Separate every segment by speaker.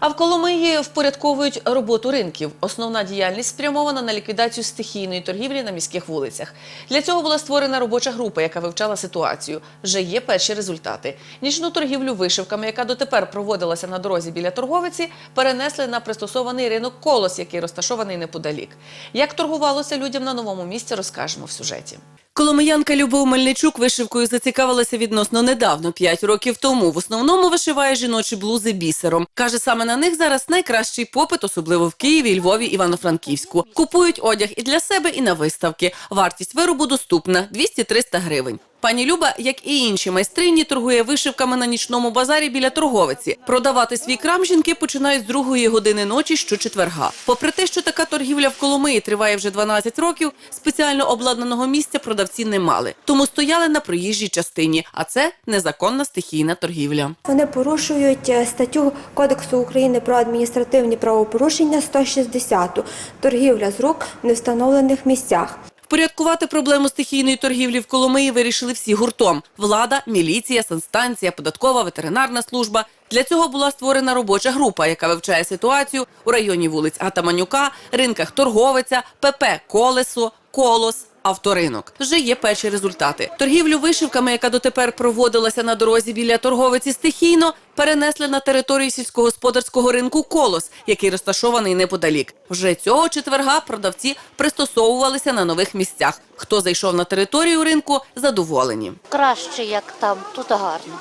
Speaker 1: А в Коломиї впорядковують роботу ринків. Основна діяльність спрямована на ліквідацію стихійної торгівлі на міських вулицях. Для цього була створена робоча група, яка вивчала ситуацію. Вже є перші результати. Нічну торгівлю вишивками, яка дотепер проводилася на дорозі біля торговиці, перенесли на пристосований ринок колос, який розташований неподалік. Як торгувалося людям на новому місці, розкажемо в сюжеті. Коломиянка Любов Мельничук вишивкою зацікавилася відносно недавно, 5 років тому. В основному вишиває жіночі блузи бісером. Каже, саме на них зараз найкращий попит, особливо в Києві, Львові, Івано-Франківську. Купують одяг і для себе, і на виставки. Вартість виробу доступна 200-300 гривень. Пані Люба, як і інші майстрині, торгує вишивками на нічному базарі біля торговиці. Продавати свій крам жінки починають з другої години ночі щочетверга. Попри те, що така торгівля в Коломиї триває вже 12 років, спеціально обладнаного місця продавці не мали. Тому стояли на проїжджій частині, а це незаконна стихійна торгівля.
Speaker 2: Вони порушують е, статтю Кодексу України про адміністративні правопорушення 160 торгівля з рук в невстановлених місцях.
Speaker 1: Впорядкувати проблему стихійної торгівлі в Коломиї вирішили всі гуртом: влада, міліція, санстанція, податкова, ветеринарна служба. Для цього була створена робоча група, яка вивчає ситуацію у районі вулиць Атаманюка, ринках Торговиця, ПП Колесо, Колос. Авторинок вже є перші результати. Торгівлю вишивками, яка дотепер проводилася на дорозі біля торговиці стихійно, перенесли на територію сільськогосподарського ринку Колос, який розташований неподалік. Вже цього четверга продавці пристосовувалися на нових місцях. Хто зайшов на територію ринку, задоволені.
Speaker 3: краще, як там, тут гарно.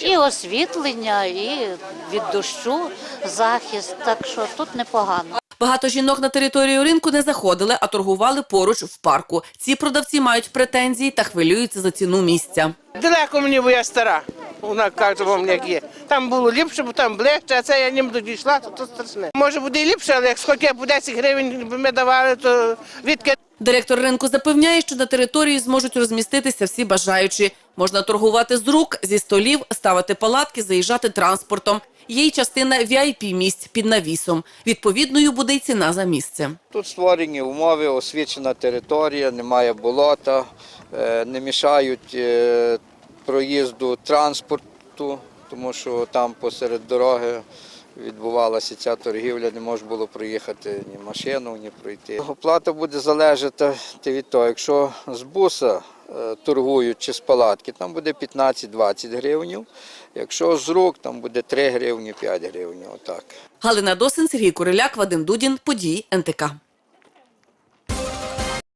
Speaker 3: І освітлення, і від дощу захист, так що тут непогано.
Speaker 1: Багато жінок на територію ринку не заходили, а торгували поруч в парку. Ці продавці мають претензії та хвилюються за ціну місця.
Speaker 4: Далеко мені, бо я стара. Вона каже вам, як є. Там було ліпше, бо там ближче, а це я ним дійшла, то, то страшне. Може буде і ліпше, але як хоча б 10 гривень ми давали, то відки
Speaker 1: Директор ринку запевняє, що на території зможуть розміститися всі бажаючі. Можна торгувати з рук, зі столів, ставити палатки, заїжджати транспортом. Є й частина vip місць під навісом. Відповідною буде й ціна за місце.
Speaker 5: Тут створені умови, освічена територія, немає болота, е, не мішають е, проїзду транспорту, тому що там посеред дороги відбувалася ця торгівля, не можна було проїхати ні машину, ні пройти. Оплата буде залежати від того, якщо з буса е, торгують чи з палатки, там буде 15-20 гривень. Якщо з рук, там буде 3 гривні, 5 гривень.
Speaker 1: Галина Досин, Сергій Куриляк, Вадим Дудін. Події НТК.